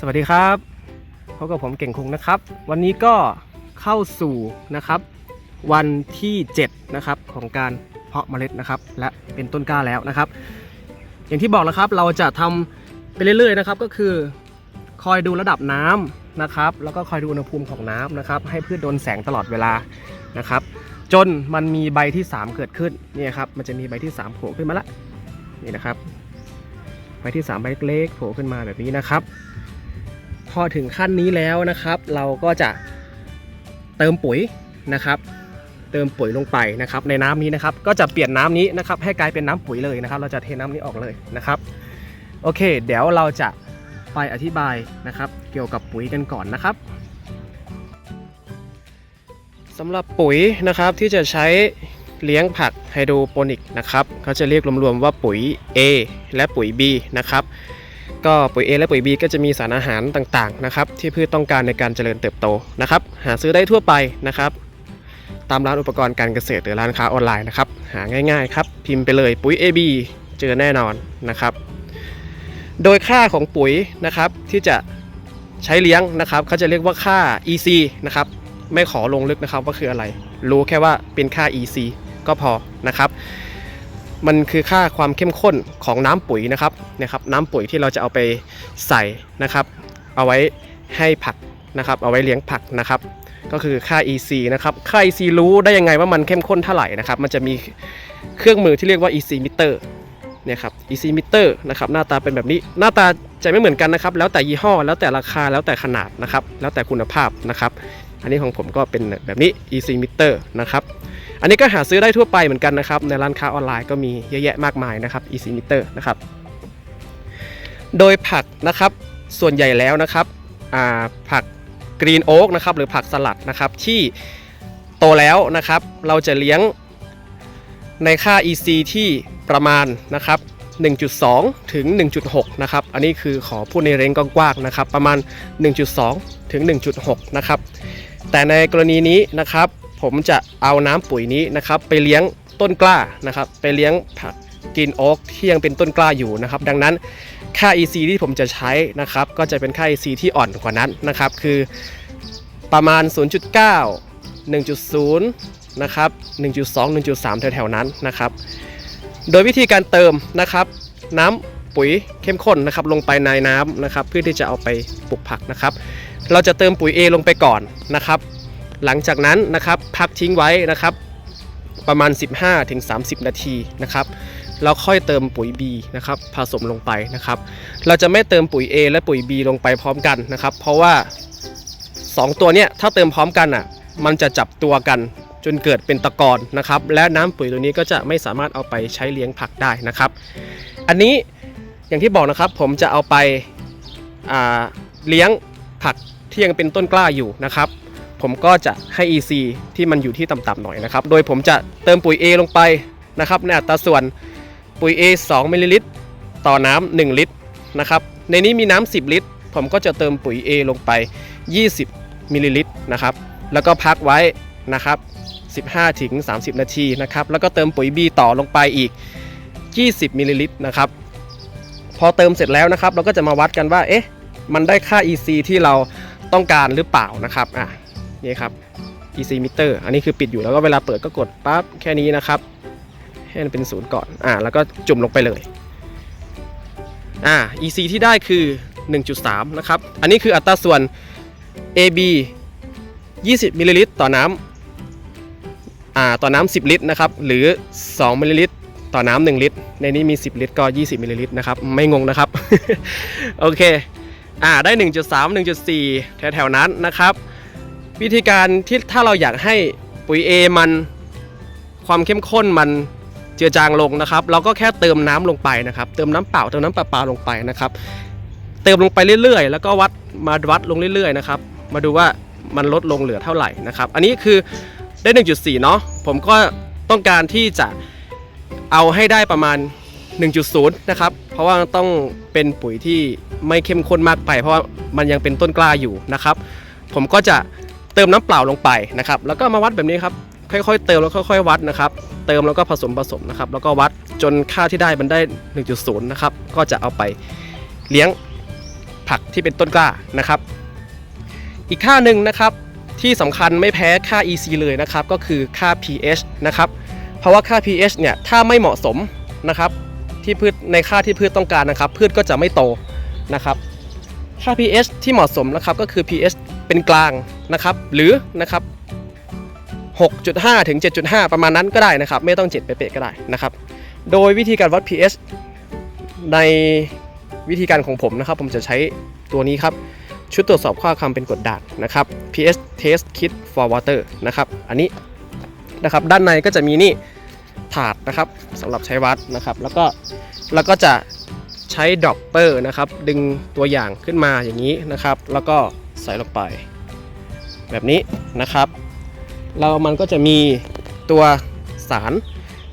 สวัสดีครับพบกับผมเก่งคงนะครับ วันนี้ก็เข้าสู่นะครับ วันที่7นะครับของการเพาะเมล็ดนะครับ และเป็นต้นกล้าแล้วนะครับ อย่างที่บอกนะครับเราจะทำไปเรื่อยๆนะครับ ก็คือคอยดูระดับน้ำนะครับ แล้วก็คอยดูอุณหภูมิของน้ำนะครับ ให้พืชโดนแสงตลอดเวลานะครับ จนมันมีใบที่ 3 เกิดขึ้นนี่ครับมันจะมีใบที่3โผล่ขึ้นมาละนี่นะครับใบที่ 3 ใบเล็กโผล่ขึ้นมาแบบนี้นะครับ พอถึงขั้นนี้แล้วนะครับ เราก็จะเติมปุ๋ยนะครับ เติมปุ๋ยลงไปนะครับ ในน้ำนี้นะครับ ก็จะเปลี่ยนน้ำนี้นะครับ ให้กลายเป็นน้ำปุ๋ยเลยนะครับ เราจะเทน้ำนี้ออกเลยนะครับ โอเค เดี๋ยวเราจะไปอธิบายนะครับ เกี่ยวกับปุ๋ยกันก่อนนะครับสำหรับปุ๋ยนะครับที่จะใช้เลี้ยงผักไฮโดรโปนิกนะครับเขาจะเรียกรวมๆว่าปุ๋ย A และปุ๋ย B นะครับ ก็ปุ๋ย A และปุ๋ย B ก็จะมีสารอาหารต่างๆนะครับที่พืชต้องการในการเจริญเติบโตนะครับหาซื้อได้ทั่วไปนะครับ ตามร้านอุปกรณ์การเกษตรหรือร้านค้าออนไลน์นะครับหาง่ายๆครับพิมพ์ไปเลยปุ๋ย AB เจอแน่นอนนะครับ โดยค่าของปุ๋ยนะครับที่จะใช้เลี้ยงนะครับเขาจะเรียกว่าค่า EC นะครับไม่ขอลงลึกนะครับว่าคืออะไร รู้แค่ว่าเป็นค่า EC ก็พอนะครับ มันคือค่าความเข้มข้นของน้ำปุ๋ยนะครับนะครับ น้ำปุ๋ยที่เราจะเอาไปใส่นะครับ เอาไว้ให้ผักนะครับ เอาไว้เลี้ยงผักนะครับ ก็คือค่า EC นะครับค่า EC รู้ได้ยังไงว่ามันเข้มข้นเท่าไหร่นะครับ มันจะมีเครื่องมือที่เรียกว่า EC meter เนี่ยครับ EC meter นะครับหน้าตาเป็นแบบนี้หน้าตาจะไม่เหมือนกันนะครับ แล้วแต่ยี่ห้อ แล้วแต่ราคาแล้วแต่ขนาดนะครับ แล้วแต่คุณภาพนะครับ อันนี้ของผมก็เป็นแบบนี้ EC meter นะครับ อันนี้ก็หาซื้อได้ทั่วไปเหมือนกันนะครับ ในร้านค้าออนไลน์ก็มีเยอะแยะมากมายนะครับ easy meter นะครับ โดยผักนะครับส่วนใหญ่แล้วนะครับผักกรีนโอ๊กนะครับหรือผักสลัดนะครับที่โตแล้วนะครับ เราจะเลี้ยงในค่า EC ที่ประมาณนะครับ1.2 ถึง 1.6 นะครับ อันนี้คือขอพูดในเรงกว้างๆนะครับ ประมาณ 1.2 ถึง 1.6 นะครับ แต่ในกรณีนี้นะครับ ผมจะเอาน้ำปุ๋ยนี้นะครับไปเลี้ยงต้นกล้านะครับ ไปเลี้ยงผักกินโอ๊กที่ยังเป็นต้นกล้าอยู่นะครับ ดังนั้นค่า EC ที่ผมจะใช้นะครับ ก็จะเป็นค่า EC ที่อ่อนกว่านั้นนะครับ คือประมาณ 0.9 1.0 นะครับ 1.2 1.3 แถวๆนั้นนะครับ โดยวิธีการเติมนะครับ น้ำปุ๋ยเข้มข้นนะครับลงไปในน้ำนะครับ เพื่อที่จะเอาไปปลูกผักนะครับ เราจะเติมปุ๋ย A ลงไปก่อนนะครับ หลังจากนั้นนะครับพักทิ้งไว้นะครับประมาณ 15-30 นาทีนะครับแล้วค่อยเติมปุ๋ย B นะครับผสมลงไปนะครับ เราจะไม่เติมปุ๋ย A และปุ๋ย B ลงไปพร้อมกันนะครับ เพราะว่า 2 ตัวเนี้ยถ้าเติมพร้อมกันอะมันจะจับตัวกันจนเกิดเป็นตะกอนนะครับ และน้ำปุ๋ยตัวนี้ก็จะไม่สามารถเอาไปใช้เลี้ยงผักได้นะครับ อันนี้อย่างที่บอกนะครับผมจะเอาไปเลี้ยงผักที่ยังเป็นต้นกล้าอยู่นะครับ ผมก็จะให้ EC ที่มันอยู่ที่ต่ำๆหน่อยนะครับ โดยผมจะเติมปุ๋ย A ลงไปนะครับในอัตราส่วนปุ๋ย A 2มิลลิลิตรต่อน้ำ1ลิตรนะครับ ในนี้มีน้ำ10 ลิตร ผมก็จะเติมปุ๋ย A ลงไป 20มิลลิลิตรนะครับ แล้วก็พักไว้นะครับ 15ถึง30 นาทีนะครับ แล้วก็เติมปุ๋ย B ต่อลงไปอีก 20มิลลิลิตรนะครับ พอเติมเสร็จแล้วนะครับ เราก็จะมาวัดกันว่า เอ๊ะ มันได้ค่า EC ที่เราต้องการหรือเปล่านะครับ อะ นี่ครับ EC meter อันนี้คือปิดอยู่แล้วก็เวลาเปิดก็กดปั๊บแค่นี้นะครับ ให้มันเป็นศูนย์ก่อนอ่าแล้วก็จุ่มลงไปเลยอ่า EC ที่ได้คือ 1.3 นะครับ อันนี้คืออัตราส่วน AB 20มิลลิลิตรต่อน้ำอ่าต่อน้ำ10 ลิตรนะครับ หรือ 2มิลลิลิตรต่อน้ำ1ลิตร ในนี้มี 10 ลิตรก็ 20มิลลิลิตรนะครับ ไม่งงนะครับ โอเค อ่า ได้ 1.3 1.4 แถวๆนั้นนะครับ วิธีการที่ถ้าเราอยากให้ปุ๋ย A มันความเข้มข้นมันเจือจางลงนะครับ เราก็แค่เติมน้ำลงไปนะครับ เติมน้ำเปล่าเติมน้ำประปลาลงไปนะครับ เติมลงไปเรื่อยๆ แล้วก็วัดมาวัดลงเรื่อยๆนะครับ มาดูว่ามันลดลงเหลือเท่าไหร่นะครับ อันนี้คือได้ 1.4 เนาะผมก็ต้องการที่จะเอาให้ได้ประมาณ 1.0 นะครับ เพราะว่าต้องเป็นปุ๋ยที่ไม่เข้มข้นมากไป เพราะว่ามันยังเป็นต้นกล้าอยู่นะครับ ผมก็จะ เติมน้ำเปล่าลงไปนะครับ แล้วก็มาวัดแบบนี้ครับ ค่อยๆ เติมแล้วค่อยๆ วัดนะครับ เติมแล้วก็ผสมผสมนะครับ แล้วก็วัดจนค่าที่ได้มันได้ 1.0 นะครับ ก็จะเอาไปเลี้ยงผักที่เป็นต้นกล้านะครับ อีกค่าหนึ่งนะครับที่สำคัญไม่แพ้ค่า EC เลยนะครับ ก็คือค่า pH นะครับ เพราะว่าค่า pH เนี่ยถ้าไม่เหมาะสมนะครับที่พืชในค่าที่พืชต้องการนะครับ พืชก็จะไม่โตนะครับค่า pH ที่เหมาะสมนะครับก็คือ pH เป็นกลางนะครับหรือนะครับ6.5 ถึง 7.5 ประมาณนั้นก็ได้นะครับ ไม่ต้อง 7 เป๊ะๆก็ได้นะครับ โดยวิธีการวัด pH ในวิธีการของผมนะครับ ผมจะใช้ตัวนี้ครับ ชุดตรวจสอบข้อความเป็นกรดด่างนะครับ pH test kit for water นะครับ อันนี้นะครับด้านในก็จะมีนี่ถาดนะครับสำหรับใช้วัดนะครับ แล้วก็แล้วก็จะใช้ดรอปเปอร์นะครับ ดึงตัวอย่างขึ้นมาอย่างนี้นะครับ แล้วก็ ใส่ลงไป แบบนี้นะครับ เรามันก็จะมีตัวสาร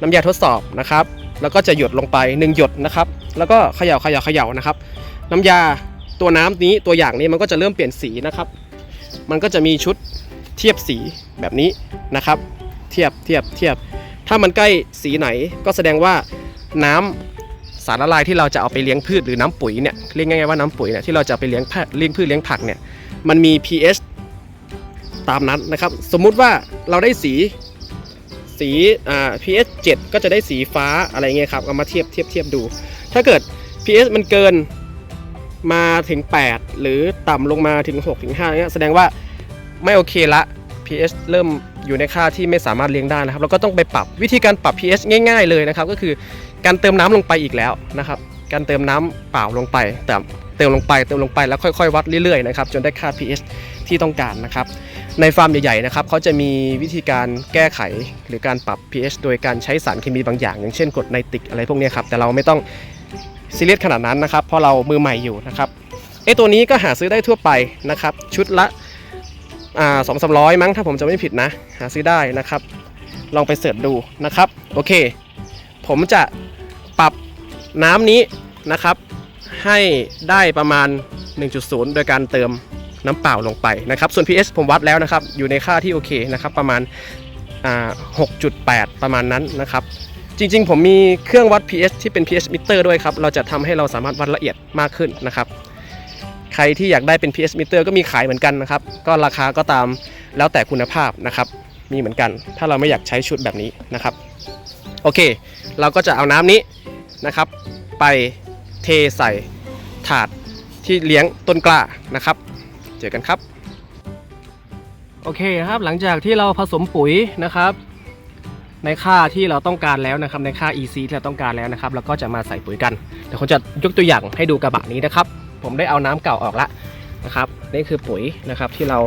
น้ำยาทดสอบนะครับ แล้วก็จะหยดลงไป 1 หยดนะครับ แล้วก็เขย่าเขย่าเขย่านะครับ น้ำยาตัวน้ำนี้ตัวอย่างนี้มันก็จะเริ่มเปลี่ยนสีนะครับ มันก็จะมีชุดเทียบสีแบบนี้นะครับ เทียบเทียบเทียบ ถ้ามันใกล้สีไหนก็แสดงว่าน้ำสารละลายที่เราจะเอาไปเลี้ยงพืชหรือน้ำปุ๋ยเนี่ยเรียกง่ายๆว่าน้ำปุ๋ยเนี่ยที่เราจะไปเลี้ยงเลี้ยงพืชเลี้ยงผักเนี่ย มันมี pH ตามนั้นนะครับ สมมุติว่าเราได้สีสีอ่า pH 7 ก็จะได้สีฟ้าอะไรเงี้ยครับเอามาเทียบเทียบเทียบดู ถ้าเกิด pH มันเกินมาถึง 8 หรือต่ำลงมาถึง 6 ถึง5เนี่ยแสดงว่าไม่โอเคละ pH เริ่มอยู่ในค่าที่ไม่สามารถเลี้ยงได้นะครับเราก็ต้องไปปรับวิธีการปรับ pH ง่าย ๆ เลยนะครับ ก็คือการเติมน้ำลงไปอีกแล้วนะครับ การเติมน้ำเปล่าลงไป แต่ ติมลงไปเติมลงไปแล้วค่อยๆ วัดเรื่อยๆนะครับจนได้ค่า pH ที่ต้องการนะครับในฟาร์มใหญ่ๆนะครับเขาจะมีวิธีการแก้ไขหรือการปรับ pH โดยการใช้สารเคมีบางอย่าง อย่างเช่นกรดไนตริกอะไรพวกนี้ครับแต่เราไม่ต้องซีเรียสขนาดนั้นนะครับเพราะเรามือใหม่อยู่นะครับไอตัวนี้ก็หาซื้อได้ทั่วไปนะครับชุดละสองสามร้อยมั้งถ้าผมจะไม่ผิดนะ หาซื้อได้นะครับ ลองไปเสิร์ชดูนะครับ โอเค ผมจะปรับน้ำนี้นะครับ ให้ได้ประมาณ 1.0 โดยการเติมน้ำเปล่าลงไปนะครับ ส่วน pH ผมวัดแล้วนะครับ อยู่ในค่าที่โอเคนะครับประมาณ 6.8 ประมาณนั้นนะครับจริงๆ ผมมีเครื่องวัด pH ที่เป็น pH meter ด้วยครับ เราจะทำให้เราสามารถวัดละเอียดมากขึ้นนะครับ ใครที่อยากได้เป็น pH meter ก็มีขายเหมือนกันนะครับ ก็ราคาก็ตามแล้วแต่คุณภาพนะครับ มีเหมือนกัน ถ้าเราไม่อยากใช้ชุดแบบนี้นะครับ โอเค เราก็จะเอาน้ำนี้นะครับ ไป เทใส่ถาดที่เลี้ยงต้นกล้านะครับ เจอกันครับ โอเคครับหลังจากที่เราผสมปุ๋ยนะครับ ในค่าที่เราต้องการแล้วนะครับ ในค่า EC ที่เราต้องการแล้วนะครับเราก็จะมาใส่ปุ๋ยกันเดี๋ยวผมจะยกตัวอย่างให้ดูกระบะนี้นะครับ ผมได้เอาน้ำเก่าออกละนะครับ นี่คือปุ๋ยนะครับที่เรา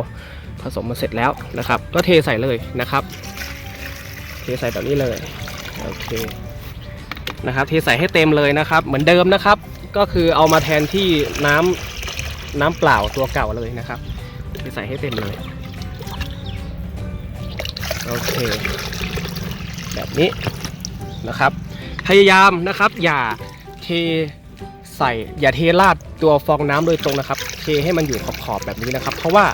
ผสมมาเสร็จแล้วนะครับ ก็เทใส่เลยนะครับ เทใส่แบบนี้เลยโอเค นะครับเทใส่ให้เต็มเลยนะครับ เหมือนเดิมนะครับ ก็คือเอามาแทนที่น้ำน้ำเปล่าตัวเก่าเลยนะครับเทใส่ให้เต็มเลยโอเค แบบนี้นะครับ พยายามนะครับ อย่าเทใส่อย่าเทราดตัวฟองน้ำโดยตรงนะครับ เทให้มันอยู่ขอบๆแบบนี้นะครับ เพราะว่า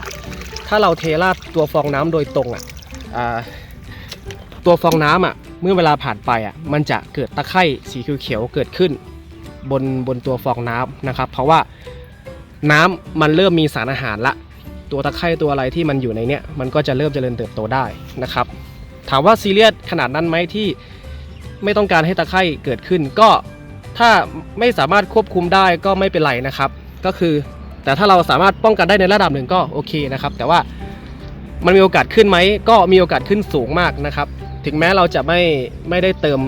ถ้าเราเทราดตัวฟองน้ำโดยตรงอะอ่าตัวฟองน้ำอะ เมื่อเวลาผ่านไปอะมันจะเกิดตะไคร่สีเขียวเกิดขึ้น บนบนตัวฟองน้ำนะครับ เพราะว่าน้ำมันเริ่มมีสารอาหารละ ตัวตะไคร่ตัวอะไรที่มันอยู่ในเนี้ยมันก็จะเริ่มเจริญเติบโตได้นะครับ ถามว่าซีเรียสขนาดนั้นไหมที่ไม่ต้องการให้ตะไคร่เกิดขึ้น ก็ถ้าไม่สามารถควบคุมได้ก็ไม่เป็นไรนะครับ ก็คือแต่ถ้าเราสามารถป้องกันได้ในระดับหนึ่งก็โอเคนะครับ แต่ว่ามันมีโอกาสขึ้นไหมก็มีโอกาสขึ้นสูงมากนะครับ ถึงแม้เราจะไม่ไม่ได้เติม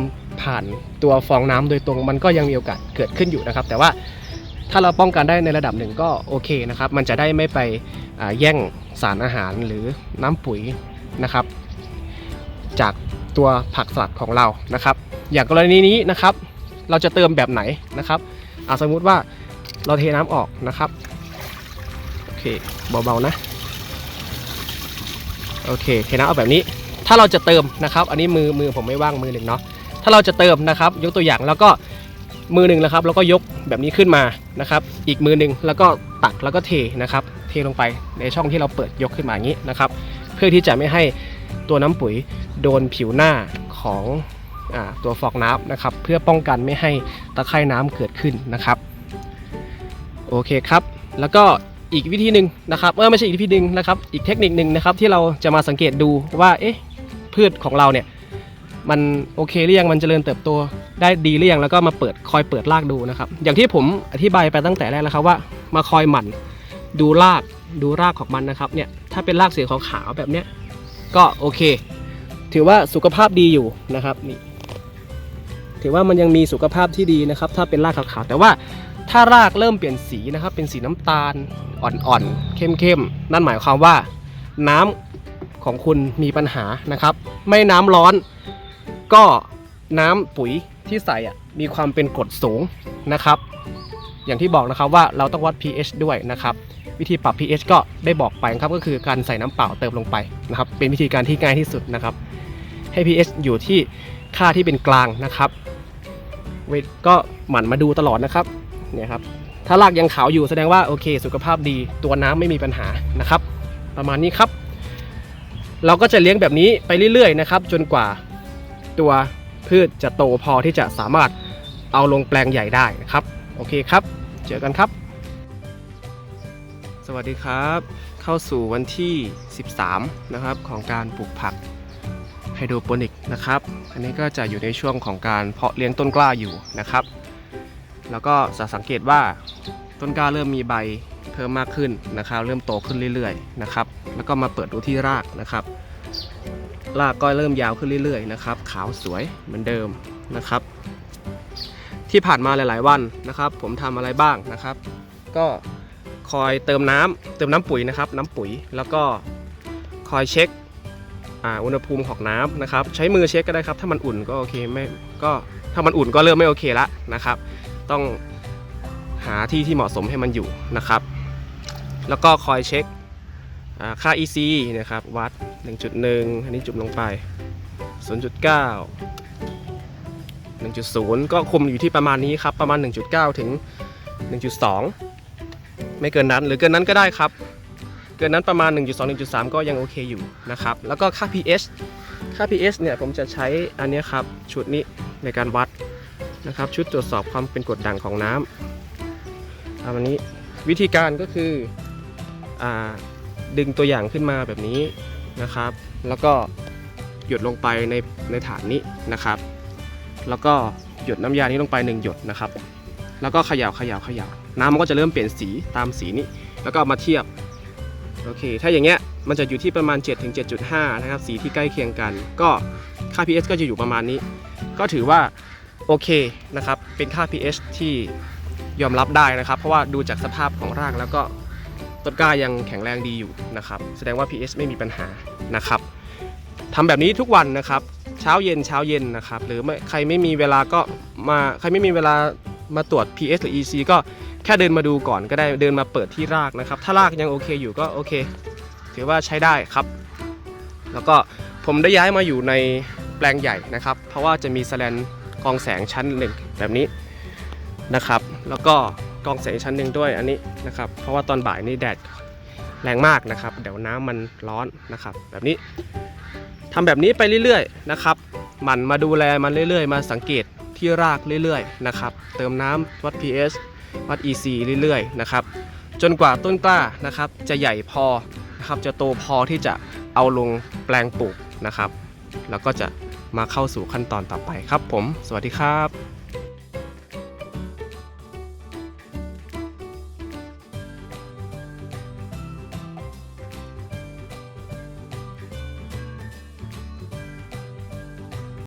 ผ่านตัวฟองน้ำโดยตรง มันก็ยังมีโอกาสเกิดขึ้นอยู่นะครับ แต่ว่าถ้าเราป้องกันได้ในระดับหนึ่งก็โอเคนะครับ มันจะได้ไม่ไปแย่งสารอาหารหรือน้ำปุ๋ยนะครับ จากตัวผักสลัดของเรานะครับ อย่างกรณีนี้นะครับ เราจะเติมแบบไหนนะครับอสมมุติว่าเราเทน้ำออกนะครับโอเคเบาๆนะโอเคเทน้ำออกแบบนี้ ถ้าเราจะเติมนะครับ อันนี้มือมือผมไม่ว่างมือหนึ่งเนาะถ้าเราจะเติมนะครับ ยกตัวอย่างแล้วก็มือหนึ่งนะครับ แล้วก็ยกแบบนี้ขึ้นมานะครับ อีกมือหนึ่งแล้วก็ตักแล้วก็เทนะครับ เทลงไปในช่องที่เราเปิดยกขึ้นมาอย่างนี้นะครับ เพื่อที่จะไม่ให้ตัวน้ำปุ๋ยโดนผิวหน้าของอตัวฟองน้ำนะครับ เพื่อป้องกันไม่ให้ตะไคร่น้ำเกิดขึ้นนะครับ โอเคครับ แล้วก็อีกวิธีหนึ่งนะครับเออไม่ใช่อีกวิธีหนึ่งนะครับ อีกเทคนิคหนึ่งนะครับที่เราจะมาสังเกตดูว่าเอ๊ะ พืชของเราเนี่ยมันโอเคหรือยังมันเจริญเติบโตได้ดีหรือยังแล้วก็มาเปิดคอยเปิดรากดูนะครับ อย่างที่ผมอธิบายไปตั้งแต่แรกแล้วครับว่า มาคอยหมั่นดูรากดูรากของมันนะครับเนี่ยถ้าเป็นรากสีขาวๆแบบเนี้ยก็โอเค ถือว่าสุขภาพดีอยู่นะครับนี่ถือว่ามันยังมีสุขภาพที่ดีนะครับ ถ้าเป็นรากขาวๆแต่ว่าถ้ารากเริ่มเปลี่ยนสีนะครับ เป็นสีน้ำตาลอ่อนๆเข้มๆนั่นหมายความว่าน้ำ ของคุณมีปัญหานะครับ ไม่น้ำร้อน ก็น้ำปุ๋ยที่ใส่อะมีความเป็นกรดสูงนะครับ อย่างที่บอกนะครับว่าเราต้องวัด pH ด้วยนะครับ วิธีปรับ pH ก็ได้บอกไปครับก็คือการใส่น้ำเปล่าเติมลงไปนะครับ เป็นวิธีการที่ง่ายที่สุดนะครับ ให้ pH อยู่ที่ค่าที่เป็นกลางนะครับเวทก็หมั่นมาดูตลอดนะครับเนี่ยครับถ้ารากยังขาวอยู่แสดงว่าโอเค สุขภาพดีตัวน้ำไม่มีปัญหานะครับ ประมาณนี้ครับ เราก็จะเลี้ยงแบบนี้ไปเรื่อยๆนะครับ จนกว่าตัวพืชจะโตพอที่จะสามารถเอาลงแปลงใหญ่ได้นะครับ โอเคครับ เจอกันครับ สวัสดีครับ เข้าสู่วันที่ 13 นะครับของการปลูกผักไฮโดรโปนิกนะครับ อันนี้ก็จะอยู่ในช่วงของการเพาะเลี้ยงต้นกล้าอยู่นะครับ แล้วก็จะสังเกตว่า ต้นกล้าเริ่มมีใบเพิ่มมากขึ้นนะครับ เริ่มโตขึ้นเรื่อยๆนะครับ แล้วก็มาเปิดดูที่รากนะครับรากก็เริ่มยาวขึ้นเรื่อยๆนะครับ ขาวสวยเหมือนเดิมนะครับ ที่ผ่านมาหลาย ๆ วันนะครับ ผมทำอะไรบ้างนะครับ ก็คอยเติมน้ำเติมน้ำปุ๋ยนะครับ น้ำปุ๋ยแล้วก็คอยเช็คอ่าอุณหภูมิของน้ำนะครับ ใช้มือเช็คก็ได้ครับ ถ้ามันอุ่นก็โอเคไม่ก็ถ้ามันอุ่นก็เริ่มไม่โอเคละนะครับ ต้อง หาที่ที่เหมาะสมให้มันอยู่นะครับ แล้วก็คอยเช็คค่า EC นะครับวัด 1.1 อันนี้จุ่มลงไป 0.9 1.0 ก็คุมอยู่ที่ประมาณนี้ครับ ประมาณ 1.9 ถึง 1.2 ไม่เกินนั้นหรือเกินนั้นก็ได้ครับ เกินนั้นประมาณ 1.2 1.3 ก็ยังโอเคอยู่นะครับ แล้วก็ค่า pH ค่า pH เนี่ยผมจะใช้อันนี้ครับ ชุดนี้ในการวัดนะครับ ชุดตรวจสอบความเป็นกรดด่างของน้ำ อันนี้วิธีการก็คืออดึงตัวอย่างขึ้นมาแบบนี้นะครับ แล้วก็หยดลงไปในในฐานนี้นะครับ แล้วก็หยดน้ำยานี้ลงไปหนึ่งหยดนะครับ แล้วก็เขย่าเขย่าเขย่าน้ำมันก็จะเริ่มเปลี่ยนสีตามสีนี้ แล้วก็มาเทียบโอเค ถ้าอย่างเงี้ยมันจะอยู่ที่ประมาณ 7-7.5ถึง7.5นะครับ สีที่ใกล้เคียงกัน ก็ค่า pH ก็จะอยู่ประมาณนี้ ก็ถือว่าโอเคนะครับ เป็นค่า pH ที่ ยอมรับได้นะครับ เพราะว่าดูจากสภาพของรากแล้วก็ต้นกล้ายังแข็งแรงดีอยู่นะครับ แสดงว่า pH ไม่มีปัญหานะครับทำแบบนี้ทุกวันนะครับ เช้าเย็นเช้าเย็นนะครับ หรือใครไม่มีเวลาก็มาใครไม่มีเวลามาตรวจ pH หรือ EC ก็แค่เดินมาดูก่อนก็ได้เดินมาเปิดที่รากนะครับ ถ้ารากยังโอเคอยู่ก็โอเค ถือว่าใช้ได้ครับ แล้วก็ผมได้ย้ายมาอยู่ในแปลงใหญ่นะครับ เพราะว่าจะมีแสแลนกองแสงชั้นหนึ่งแบบนี้นะครับ แล้วก็กองแสงชั้นหนึ่งด้วยอันนี้นะครับ เพราะว่าตอนบ่ายนี่แดดแรงมากนะครับ เดี๋ยวน้ำมันร้อนนะครับ แบบนี้ทำแบบนี้ไปเรื่อยๆนะครับหมั่นมาดูแลมันเรื่อยๆ มาสังเกตที่รากเรื่อยๆนะครับ เติมน้ำวัด pH วัด EC เรื่อยๆนะครับ จนกว่าต้นกล้านะครับ จะใหญ่พอนะครับจะโตพอที่จะเอาลงแปลงปลูกนะครับ แล้วก็จะมาเข้าสู่ขั้นตอนต่อไปครับผม สวัสดีครับ